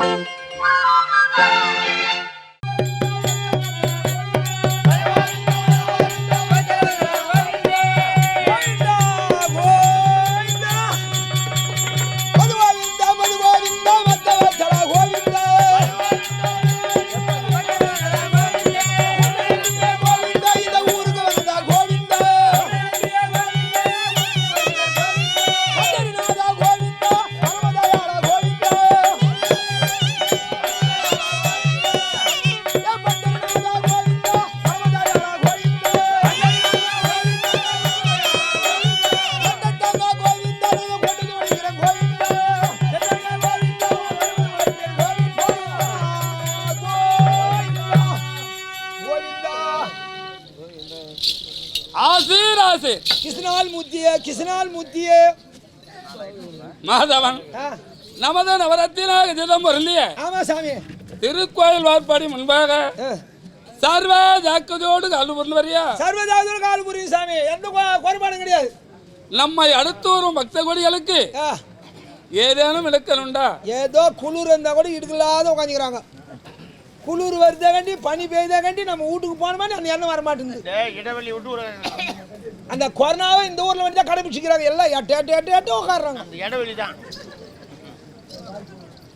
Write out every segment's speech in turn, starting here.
Thank you. Rasu கிருஷ்ணால் முத்திய கிருஷ்ணால் முத்திய. Madhavan ஆ, நமது நவரத்தினாக சிதம்பரலிய ஆமா சாமி. திருக்கோயில் வார்ப்பாடி முன்பாக சர்வ ஜாக்கிரதையோடு கல்லு பொருள் வரியா? சர்வதாதுர கால் புரியும் சாமி. எந்த குறைபாடும் கிடையாது. நம்மை அடுத்து வரும் பக்த கொடிகளுக்கு ஆ, ஏதேனும் விளக்கணுண்டா ஏதோ குளிர் இருந்தா கூட இடுக்கலாத உட்காந்துக்கிறாங்க குளிர் வருதா கண்டி பனி பெய்தா கண்டி நம்ம வீட்டுக்கு போனோமா அந்த எண்ணம் வர மாட்டேங்குது டேய், இடைவெளி விட்டு விடு. அந்த கொரோனாவை இந்த ஊர்ல வந்து கடைபிடிச்சிக்கிறாங்க. எல்லாம் எட்டு எட்டு எட்டு எட்டு உட்காடுறாங்க அந்த இடைவெளி தான்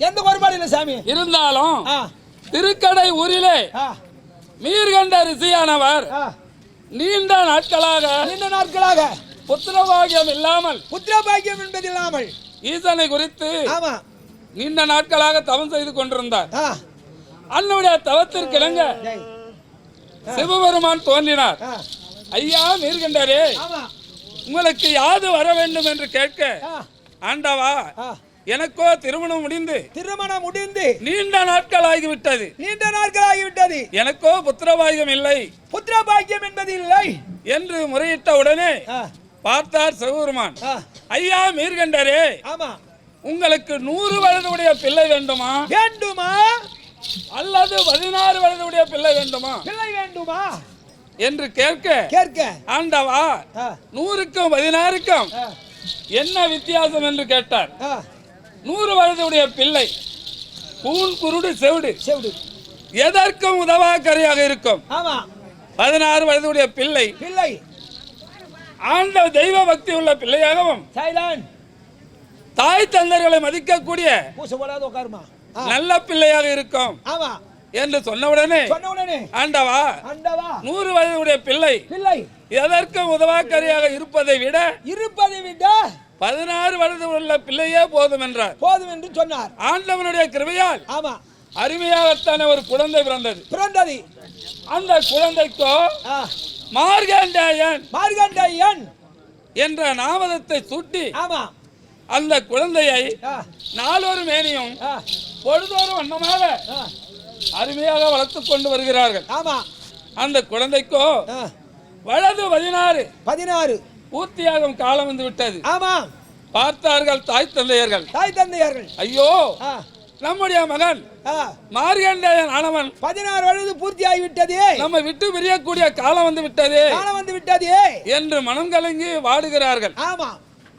எந்த குறைபாடு இல்லை சாமி. இருந்தாலும் திருக்கடை ஊரிலே ரிஷியானவர் ஆ. நீண்ட நாட்களாக நீண்ட நாட்களாக புத்திரபாகியம் இல்லாமல் புத்திர பாக்கியம் என்பது இல்லாமல் ஈசனை குறித்து ஆமா. நீண்ட நாட்களாக தவம் செய்து கொண்டிருந்தார். அன்னுடைய தவத்திற்கிணங்க ஜெய். சிவபெருமான் தோன்றினார். ஐயா மீர்கண்டரே ஆமா. உங்களுக்கு யாது வர வேண்டும் என்று கேட்க ஆண்டவா எனக்கோ திருமணம் முடிந்து திருமணம் முடிந்து நீண்ட நாட்கள் ஆகிவிட்டது நீண்ட நாட்கள் ஆகிவிட்டது எனக்கோ புத்திரபாகியம் இல்லை. புத்திர பாக்கியம் என்பது இல்லை. என்று முறையிட்ட உடனே பார்த்தார் சிவபெருமான். ஐயா மீர்கண்டரே ஆமா. உங்களுக்கு நூறு வயதுடைய பிள்ளை வேண்டுமா? வேண்டுமா? அல்லது பதினாறு வயதுடைய பிள்ளை வேண்டுமா? பிள்ளை வேண்டுமா? என்று கேட்க கேட்க. ஆண்டவா நூறுக்கும் பதினாறுக்கும் என்ன வித்தியாசம் என்று கேட்டார். நூறு வயதுடைய பிள்ளை கூன் குருடு செவிடு. செவிடு. எதற்கும் உதவாக்கரையாக இருக்கும். பதினாறு வயதுடைய பிள்ளை பிள்ளை. ஆண்ட தெய்வ பக்தி உள்ள பிள்ளையாகவும் தாய் தந்தர்களை மதிக்கக்கூடிய நல்ல பிள்ளையாக இருக்கும். ஆமா. என்று சொன்ன உடனே ஆண்டவா அண்டவா நூறு வயதுடைய பிள்ளை பிள்ளை எதற்கும் உதவாக்கரையாக இருப்பதை விட இருப்பதை விட பதினாறு வயது உள்ள பிள்ளையே போதும் என்றார். போதும் என்று சொன்னார். ஆண்டவனுடைய கிருபையால் ஆமா. அருமையாகத்தானே ஒரு குழந்தை பிறந்தது. பிறந்தது. அந்த குழந்தைக்கோ மார்கண்டேயன் மார்கண்டையன் என்ற நாமதத்தை சூட்டி ஆமா. அந்த குழந்தையை நாளொரு மேனியும் பொழுதோறும் வண்ணமாக அருமையாக வளர்த்து கொண்டு வருகிறார்கள். ஆமா. அந்த குழந்தைக்கோ ஆ, வயது பதினாறு. பதினாறு. பூர்த்தியாகும் காலம் வந்து விட்டது. ஆமா. பார்த்தார்கள் தாய் தந்தையர்கள். தாய் தந்தையர்கள். ஐயோ நம்முடைய மகன் மார்கண்டேயன் ஆனவன் பதினாறு வயது பூர்த்தி ஆகிவிட்டது நம்ம விட்டு பிரியக்கூடிய காலம் வந்து விட்டது காலம் வந்து விட்டது. என்று மனம் கலங்கி வாடுகிறார்கள். ஆமா.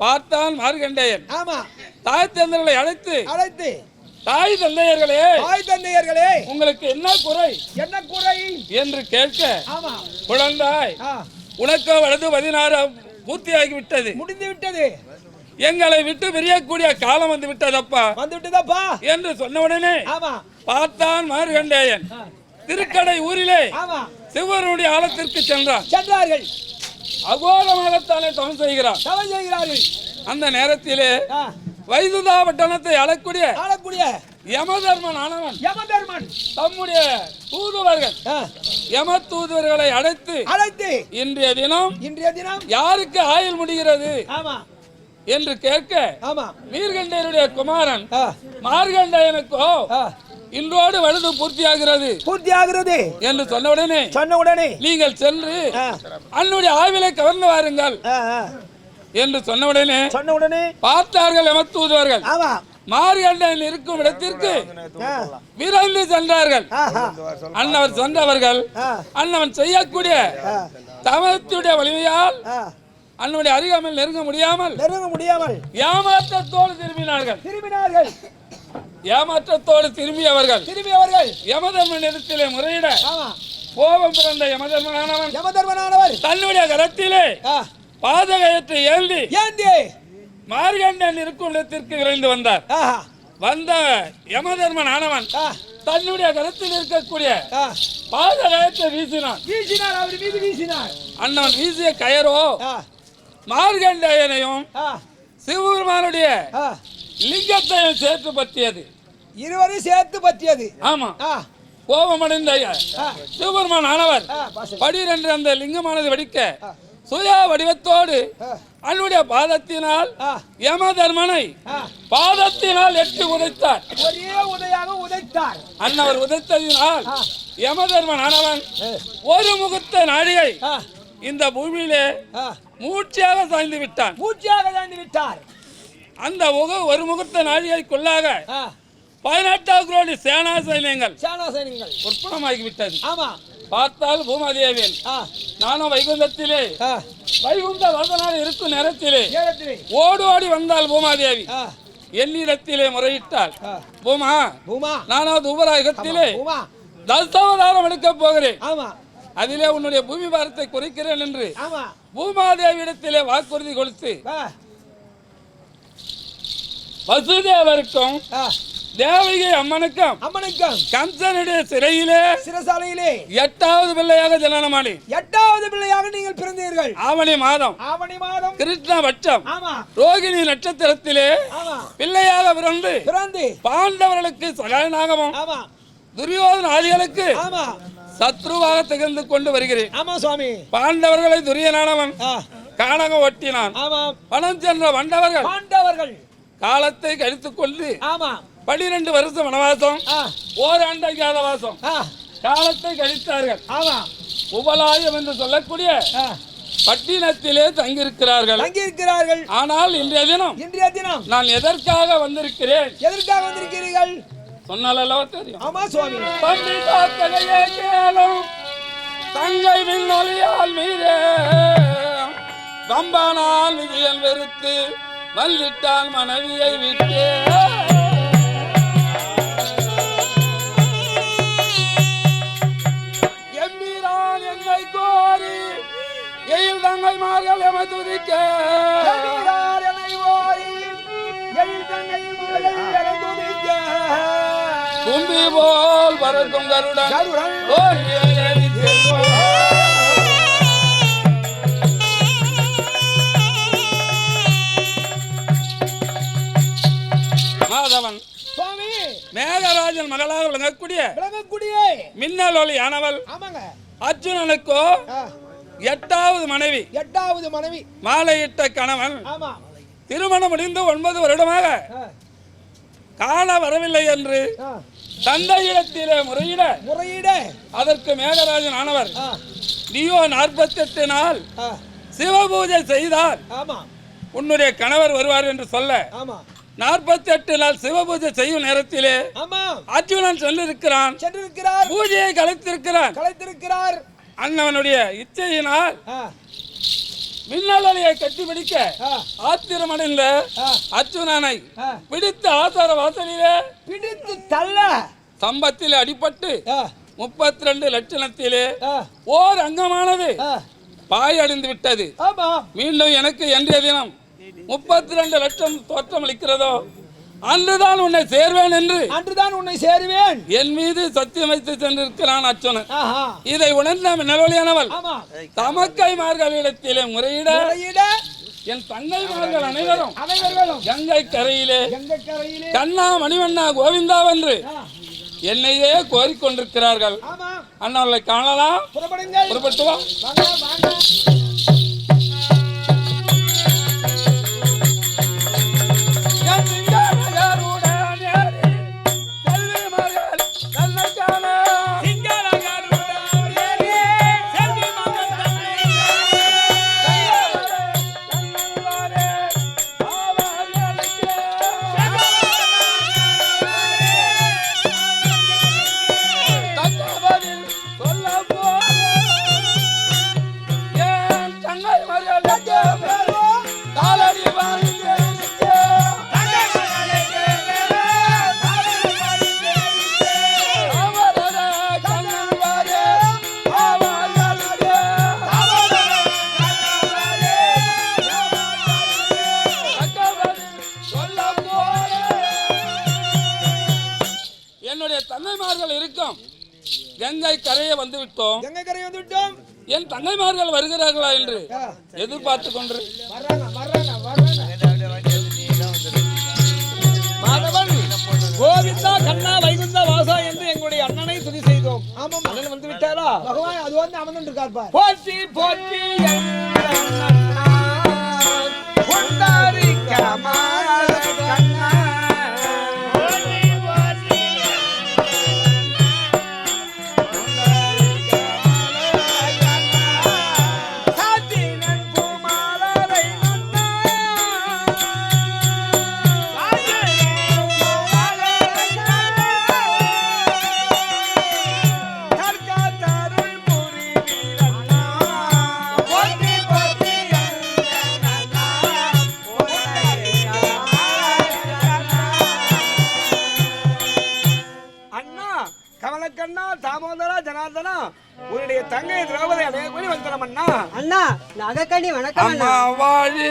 பார்த்தான் மார்கண்டேயன் ஆமா. தாய் தந்தையர்களை அழைத்து அழைத்து தாய் தந்தையர்களே தாய் தந்தையர்களே உங்களுக்கு என்ன குறை? என்ன குறை? என்று கேட்க குழந்தாய் உனக்கு வலது பதினாறு பூர்த்தியாகி விட்டது முடிந்து விட்டது எங்களை விட்டு பிரியக்கூடிய காலம் வந்து விட்டதப்பா. வந்து விட்டதப்பா என்று சொன்னவுடனே ஆமா. பார்த்தான் மார்கண்டேயன். திருக்கடை ஊரிலே ஆமா. சிவனுடைய ஆலத்திற்கு சென்றான். சென்றார்கள். அகோரமாகத்தானே தவம் செய்கிறான். தவம் செய்கிறார்கள். அந்த நேரத்திலே வைதுதா பட்டணத்தை அழக்கூடிய ஆளக்கூடிய யமதர்மன் ஆனவன். யமதர்மன். தம்முடைய தூதுவர்கள். யம தூதுவர்களை அழைத்து அழைத்து இன்றைய தினம் இன்றைய தினம் யாருக்கு ஆயுள் முடிகிறது? ஆமா. என்று கேட்க ஆமா. மீர்கண்டையருடைய குமாரன் மார்கண்டையனுக்கோ இன்றோடு வலது பூர்த்தியாகிறது பூர்த்தி ஆகிறது என்று சொன்னவுடனே சொன்ன உடனே நீங்கள் சென்று அன்னுடைய ஆவிலை கவர்ந்து வாருங்கள். என்று சொன்னவுடனே சொன்ன உடனே பார்த்தார்கள் எமத்தூதுவர்கள் ஆமா. மார்கண்டன் இருக்கும் இடத்திற்கு விரைந்து சென்றார்கள். அன்னவர் சென்றவர்கள் ஆ, அன்னவன் செய்யக்கூடிய தமத்துடைய வலிமையால் ஆ. அன்னுடைய அருகாமல் நெருங்க முடியாமல் நெருங்க முடியாமல் ஏமாற்றத்தோடு திரும்பினார்கள். திரும்பினார்கள். ஏமாற்றத்தோடு திரும்பியவர்கள். திரும்பி அவர்கள் யமதர்மனிடத்திலே முறையிட கோபம் பிறந்த யமதர்மனானவன் யமதர்மனானவர். தன்னுடைய கரத்திலே பாதகயற்றை ஏந்தி ஏந்தி. மார்கண்டன் இருக்கும் இடத்திற்கு விரைந்து வந்தார். வந்த யமதர்மன் ஆனவன் தன்னுடைய கரத்தில் இருக்கக்கூடிய. பாதகயற்றை வீசினான். வீசினார் அவர் மீது வீசினார். அண்ணன் வீசிய கயரோ மார்கண்டேயனையும் சிவபெருமானுடைய. லிங்கத்தையும் சேர்த்து பற்றியது. இருவரையும் சேர்த்து பற்றியது. ஆமா. கோபமடைந்த சிவபெருமான் ஆனவர். படீர் என்று அந்த லிங்கமானது வெடிக்க சுய வடிவத்தோடு ஆ, அவனுடைய பாதத்தினால் யமதர்மனை. பாதத்தினால் எட்டி உதைத்தார். ஒரே உதையாக உதைத்தார். அன்னவர் உதைத்ததினால். யமதர்மன் ஆனவன் ஒரு முகத்த நாடியை ஆ, இந்த பூமியிலே. மூச்சியாக சாய்ந்து விட்டான். மூச்சியாக தாண்டி விட்டார். அந்த முக ஒரு முகத்த நாழிகைக்குள்ளாக ஆ, பதினெட்டாம் கோடி சேனா சைன்யங்கள் சானா உற்பணமாகி விட்டது ஆமா. பார்த்தால் பூமாதேவியன் ஆ, நானும் வைகுந்தத்திலே. வைகுந்த வரதனாக இருக்கும் நேரத்திலே. ஓடி ஓடி வந்தால் பூமாதேவி. என்னிடத்திலே முறையிட்டாள். பூமா. பூமா. நானாவது உபராயகத்திலே பூமா. தசாவதாரம் எடுக்கப் போகிறேன். ஆமா. அதிலே உன்னுடைய பூமி பாரத்தை குறைக்கிறேன் என்று ஆமா. பூமாதேவியிடத்திலே வாக்குறுதி கொடுத்து வசுதேவருக்கும். தேவகி அம்மனுக்கும் அம்மனுக்கும் கம்சனுடைய சிறையிலே சிறசாலையிலே எட்டாவது பிள்ளையாக ஜனனமானி எட்டாவது பிள்ளையாக நீங்கள் பிறந்தீர்கள். ஆவணி மாதம். ஆவணி மாதம். கிருஷ்ணபட்சம். ஆமா. ரோகிணி நட்சத்திரத்திலே ஆமா. பிள்ளையாக பிறந்து பிறந்து பாண்டவர்களுக்கு சகாயனாகவும் ஆமா. துரியோதன ஆதிகளுக்கு ஆமா. சத்ருவாக திகழ்ந்து கொண்டு வருகிறேன். ஆமா சுவாமி. பாண்டவர்களை துரியனானவன் காணகம் ஒட்டினான். ஆமா. பணம் சென்ற வண்டவர்கள் பாண்டவர்கள். காலத்தை கழித்துக் கொண்டு ஆமா. பனிரெண்டு வருஷம் வனவாசம் ஓராண்டு அஜாதவாசம் ஆ, காலத்தை கழித்தார்கள். ஆமா. உபலாயம் என்று சொல்லக்கூடிய. பட்டினத்திலே தங்கியிருக்கிறார்கள். தங்கியிருக்கிறார்கள். ஆனால் இன்றைய தினம் இன்றைய தினம் நான் எதற்காக வந்திருக்கிறேன்? எதற்காக வந்திருக்கிறீர்கள்? சொன்னால் அல்லவா தெரியும். ஆமா சுவாமி. பண்டிதா கதையே கேளும். தங்கை விண்ணொலியால் மீதே வம்பானால் விஜயன் வெறுத்து வல்லிட்டான் மனைவியை விட்டு. துதிக்க இறந்துதிக்க. தும்பி போல் பறக்கும் கருடன். மாதவன். சுவாமி. மேகராஜன் மகளாக விளங்கக்கூடிய விளங்கக்கூடிய. மின்னல் ஒளி ஆனவள் ஆமாங்க. அர்ஜுனனுக்கோ எட்டாவது மனைவி. எட்டாவது மனைவி. மாலையிட்ட கணவன். திருமணம் முடிந்து ஒன்பது வருடமாக. காண வரவில்லை என்று. தந்தையிடத்திலே முறையிட. முறையீட. அதற்கு மேகராஜன் ஆனவர். நீயோ நாற்பத்தெட்டு நாள் ஆ, சிவபூஜை செய்தால் உன்னுடைய கணவர் வருவார் என்று சொல்ல. நாற்பத்தி எட்டு நாள் சிவபூஜை செய்யும் நேரத்திலே அர்ஜுனன் சென்றிருக்கிறார். பூஜையை கலைத்திருக்கிறான். கலைத்திருக்கிறார். அண்ணவனுடைய இச்சையினால் மின்னலையை கட்டிப்பிடிக்க ஆ, ஆத்திரமடைந்த அர்ஜுனனை. பிடித்த ஆசார வாசலிலே பிடித்து தள்ள. சம்பத்தில் அடிபட்டு முப்பத்தி ரெண்டு லட்சணத்திலே ஓர் அங்கமானது. பாய் அடைந்து விட்டது. மீண்டும் எனக்கு இன்றைய தினம் முப்பத்தி ரெண்டு லட்சம் தோற்றம் அளிக்கிறதோ அன்றுதான் உன்னை சேர்வேன் என்று அன்றுதான் உன்னை சேருவேன். என் மீது சத்தியம் வைத்து சென்றிருக்கிறான் அர்ச்சுனன் ஆஹா. இதை உணர்ந்த நிலவழியானவள் ஆமா. தமக்கைமார்களிடத்திலே முறையிட முறையிட என் தங்கைமார்கள் அனைவரும் அனைவர்களும் கங்கை கரையிலே கண்ணா மணிவண்ணா கோவிந்தாவென்று ஆ, என்னையே கோரிக்கொண்டிருக்கிறார்கள். அண்ணாவர்களை காணலாம். புறப்பட்டு வா. கங்கை கரையை வந்து விட்டோம். எங்க கரை வந்து விட்டோம். என் தங்கைமார்கள் வருகிறார்களா என்று எதிர்பார்த்து கொண்டு வர்றாங்க வர்றாங்க வர்றாங்க. மாதவன் கோவிந்தா கண்ணா வைகுந்தா வாசா என்று எங்களுடைய அண்ணனை துதி செய்தோம். ஆமாம் அண்ணன் வந்து விட்டாரா? பகவான் அது வந்து அமர்ந்து இருக்கார் போற்றி போற்றி தங்கை திரௌபதி அநேக கோடி அண்ணா. அண்ணா நகைக்கண்ணி வணக்கம் அண்ணா. வாழி.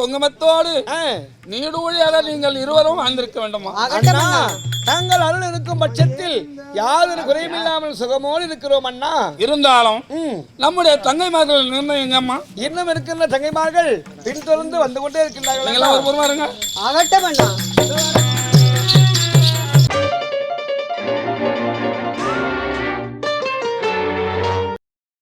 குங்குமத்தோடு ஆ, நீடூழியாக நீங்கள் இருவரும் வாழ்ந்திருக்க வேண்டுமா? தாங்கள் அருள் இருக்கும் பட்சத்தில் யாதொரு குறையும் இல்லாமல் சுகமோடு இருக்கிறோம் அண்ணா. இருந்தாலும். நம்முடைய தங்கைமார்கள் நிர்ணயங்கம்மா இன்னும் இருக்கின்ற தங்கைமார்கள் பின்தொடர்ந்து வந்து கொண்டே இருக்கின்றார்கள் ஒரு புறமா இருங்க. அகட்டம் அண்ணா.